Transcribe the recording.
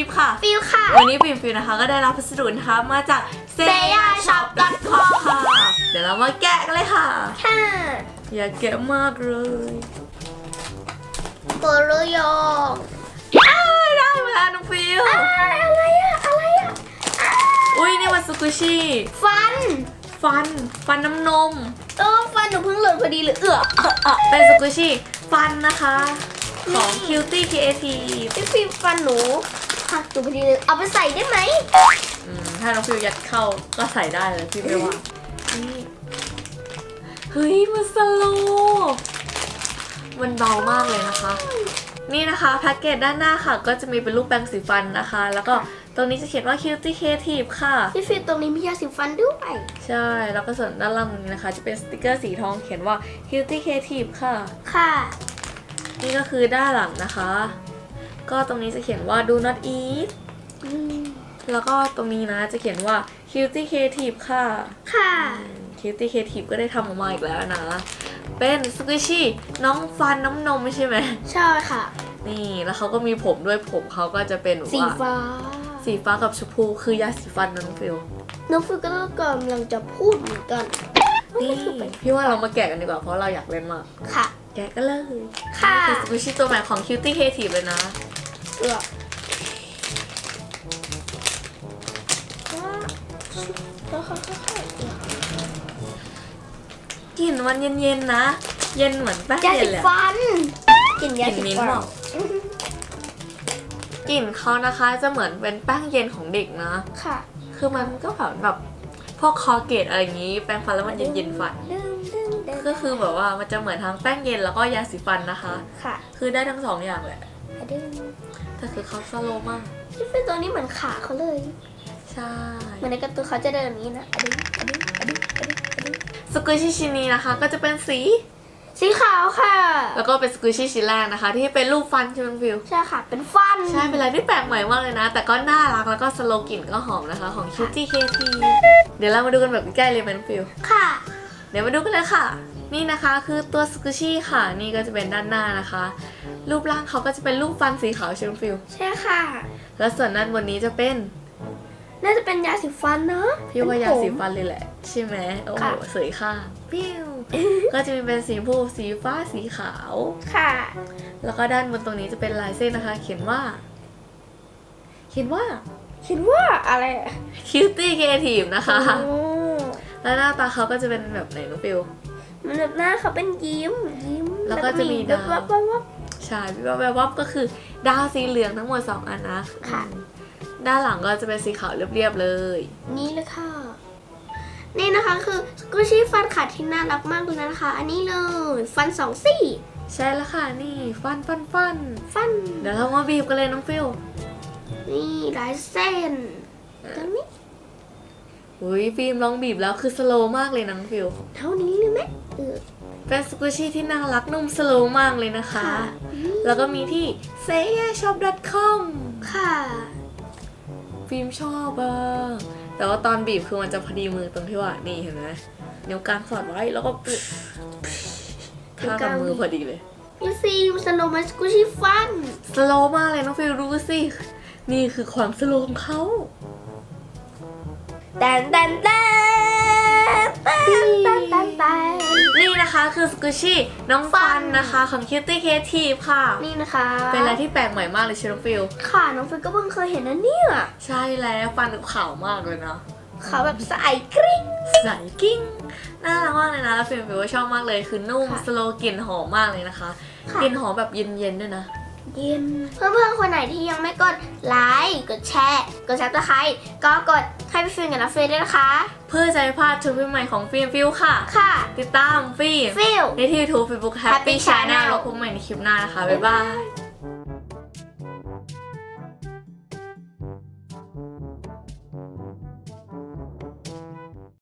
ฟิล์มค่ะ ฟิลค่ะ วันนี้ฟิล์มฟิล์มนะคะ ก็ได้รับพัสดุนะคะมาจาก seyashop.com ค่ะ เดี๋ยวเรามาแกะกันเลยค่ะ ค่ะ อย่าแกะมากเลยโกโรโยงอ้าวได้มาแล้วน้องฟิลอะไรอะอะไรอะอุ้ยนี่มันสุกุชิฟัน ฟัน ฟันน้ำนม เออฟันหนูเพิ่งหล่นพอดีเลยเอือเอะเอะเป็นสุกุชิฟันนะคะ ของ Cutie Creative พี่ฟิล์มฟันหนู หักตัวพอดีเลยเอาไปใส่ได้ไหมอืมถ้าน้องฟิลยัดเข้าก็ใส่ได้เลยพี่ไม่ว่านี่เฮ้ยมันสโลว์มันเบามากเลยนะคะ นี่นะคะแพ็กเกจด้านหน้าค่ะ ก็จะมีเป็นรูปแปรงสีฟันนะคะ แล้วก็ตรงนี้จะเขียนว่า Cutie Creative ค่ะ พี่ฟิล์มตรงนี้มียาสีฟันด้วย ใช่ แล้วก็ส่วนด้านล่างตรงนี้นะคะ จะเป็นสติกเกอร์สีทองเขียนว่า Cutie Creative ค่ะ ค่ะ นี่ก็คือด้านหลังนะคะ ก็ตรงนี้จะเขียนว่า do not eat อืมแล้วก็ตรงนี้นะจะเขียนว่า Cutie Creative ค่ะ ค่ะคิวตี้เคทีฟก็ได้ทำออกมาอีกแล้วนะ เป็นสกุชิน้องฟันน้ำนมใช่ไหม ใช่ค่ะ นี่แล้วเขาก็มีผมด้วยผมเขาก็จะเป็นแบบสีว่า ฟ้า สีฟ้ากับชมพูคือยาสีฟันนะน้องฟิลน้องฟิลก็กำลังจะพูดเหมือนกันนี่พี่ว่าเรามาแกะกันดีกว่าเพราะเราอยากเล่นมาก ค่ะ แกะกันเลยค่ะนี่คือสกุชิตัวใหม่ของคิวตี้เคทีฟเลยนะ เอือแล้วค่อยๆเอือกลิ่นมันเย็นๆนะ เย็นเหมือนแป้งยาเย็สีนเลยอะฟันกลินกยาลิ่นสีมิ้นฟัท์นเปล่ากลิ่นเขานะคะจะเหมือนเป็นแป้งเย็นของเด็กนะ ค่ะคือมันก็แบบแบบพวกคอเกตอะไรอย่างนี้แปรงฟันแล้วมันเย็นๆฟัน ดึงดึงดึงก็คือแบบว่ามันจะเหมือนทั้งแป้งเย็นแล้วก็ยาสีฟันนะคะ ค่ะ คือได้ทั้งสองอย่างแหละ ดึงแต่คือเขาสโลว์มากพี่ฟิลตัวนี้เหมือนขาเขาเลย ใช่เหมือนในการ์ตูนเขาจะเดินแบบนี้นะอะดึงอะดึงอะดึงอะดึงอะดึงสกุชิชินีนะคะ ก็จะเป็นสี สีขาวค่ะ แล้วก็เป็นสกุชิชิแรกนะคะ ที่เป็นรูปฟันใช่ไหมฟิว ใช่ค่ะ เป็นฟัน ใช่ เป็นอะไรที่แปลกใหม่มากเลยนะ แต่ก็น่ารักแล้วก็สโลว์กลิ่นก็หอมนะคะ ของ Cutie KT เดี๋ยวเรามาดูกันแบบใกล้ๆเลยเป็นฟิว ค่ะ เดี๋ยวมาดูกันเลยค่ะ นี่นะคะคือตัวสกุชิค่ะ นี่ก็จะเป็นด้านหน้านะคะ รูปร่างเขาก็จะเป็นรูปฟันสีขาวใช่ไหมฟิวใช่ค่ะ แล้วส่วนด้านบนนี้จะเป็น น่าจะเป็นยาสีฟันเนอะพี่ว่ายาเป็นผมสีฟันเลยแหละ ใช่ไหมโอ้โหค่ะสวยค่ะปิ้วก็จะมีเป็นสีชมพูสีฟ้าสีขาวค่ะ แล้วก็ด้านบนตรงนี้จะเป็นลายเส้นนะคะ เขียนว่า เขียนว่าคิดว่าอะไรอะ Cutie Creative นะคะโอ้ แล้วหน้าตาเขาก็จะเป็นแบบไหนน้องฟิว มันแบบหน้าเขาเป็นยิ้มยิ้มแล้วก็จะมีแบดาบววับวับวับ ใช่พี่ว่าแบบว่าก็คือดาวสีเหลืองทั้งหมด2อันนะค่ะอืมด้านหลังก็จะเป็นสีขาวเรียบๆเลย นี่เลยค่ะ นี่นะคะคือสกูชี่ฟันขาดที่น่ารักมากเลยนะคะ อันนี้เลย ฟันสองซี่ใช่แล้วค่ะนี่ฟันฟันฟันฟัน เดี๋ยวเรามาบีบกันเลยน้องฟิว นี่ลายเส้นตรงนี้ อุ้ยฟิล์มลองบีบแล้วคือสโลว์มากเลยน้องฟิวเท่านี้เลยไหมเออเป็นสกูชี่ที่น่ารักนุ่มสโลว์มากเลยนะคะ ค่ะแล้วก็มีที่ s a y a s h o p c o m ค่ะ ฟิล์มชอบอะแต่ว่าตอนบีบคือมันจะพอดีมือตรงที่ว่านี่เห็นไหมนิ้วกลางสอดไว้แล้วก็ปึ๊บท่ากับมือพอดีเลย พี่ฟิล์มสโนว์มันสกูชี่ฟัน สโลว์มากเลยน้องฟิลดูสิ นี่คือความสโลว์ของเขา แตนแตนแตนแตนแตนแตนแตนนี่นะคะคือสกูชี่น้องฟันนะคะของ Cutie Creative ค่ะ นี่นะคะ เป็นอะไรที่แปลกใหม่มากเลยใช่ไหมน้องฟิลค่ะน้องฟิล์มก็เพิ่งเคยเห็นนะเนี่ยใช่แล้วฟันขาวมากเลยนะเขาแบบใสกริ๊งใสกิ้งน่ารักมากเลยนะแล้วฟิลฟิลว่าชอบมากเลยคือนุ่มค่ะสโลว์กลิ่นหอมมากเลยนะคะค่ะกลิ่นหอมแบบเย็นๆด้วยนะเย็น เพื่อนๆ คนไหนที่ยังไม่กดไลค์ กดแชร์ กดซับสไครต์ก็กดให้พี่ฟิล์มกับน้องฟิล์มด้วยนะคะ เพื่อจะไม่พลาดชุดใหม่ของฟิล์มฟิลค่ะ ค่ะ ติดตามฟิล์มฟิลในที่ YouTube Facebook Happy Happy Channel Channel แล้วพบใหม่ในคลิปหน้านะคะ บ๊ายบาย